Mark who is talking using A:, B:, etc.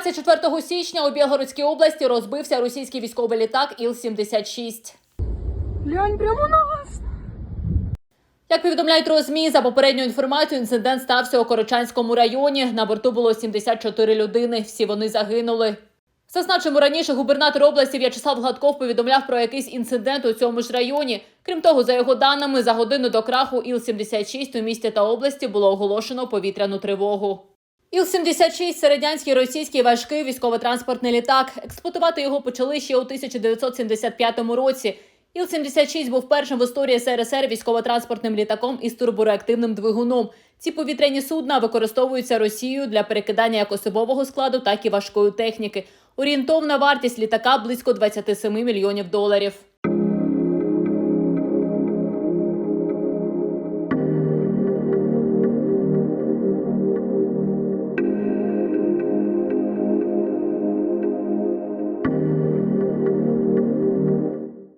A: 24 січня у Білгородській області розбився російський військовий літак Іл-76.
B: Глянь, прямо на нас.
A: Як повідомляють РОЗМІ, за попередньою інформацією, інцидент стався у Корочанському районі. На борту було 74 людини. Всі вони загинули. Зазначимо, раніше губернатор області В'ячеслав Гладков повідомляв про якийсь інцидент у цьому ж районі. Крім того, за його даними, за годину до краху Іл-76 у місті та області було оголошено повітряну тривогу. Іл-76 – середнянський російський важкий військово-транспортний літак. Експлуатувати його почали ще у 1975 році. Іл-76 був першим в історії СРСР військово-транспортним літаком із турбореактивним двигуном. Ці повітряні судна використовуються Росією для перекидання як особового складу, так і важкої техніки. Орієнтовна вартість літака близько 27 мільйонів доларів.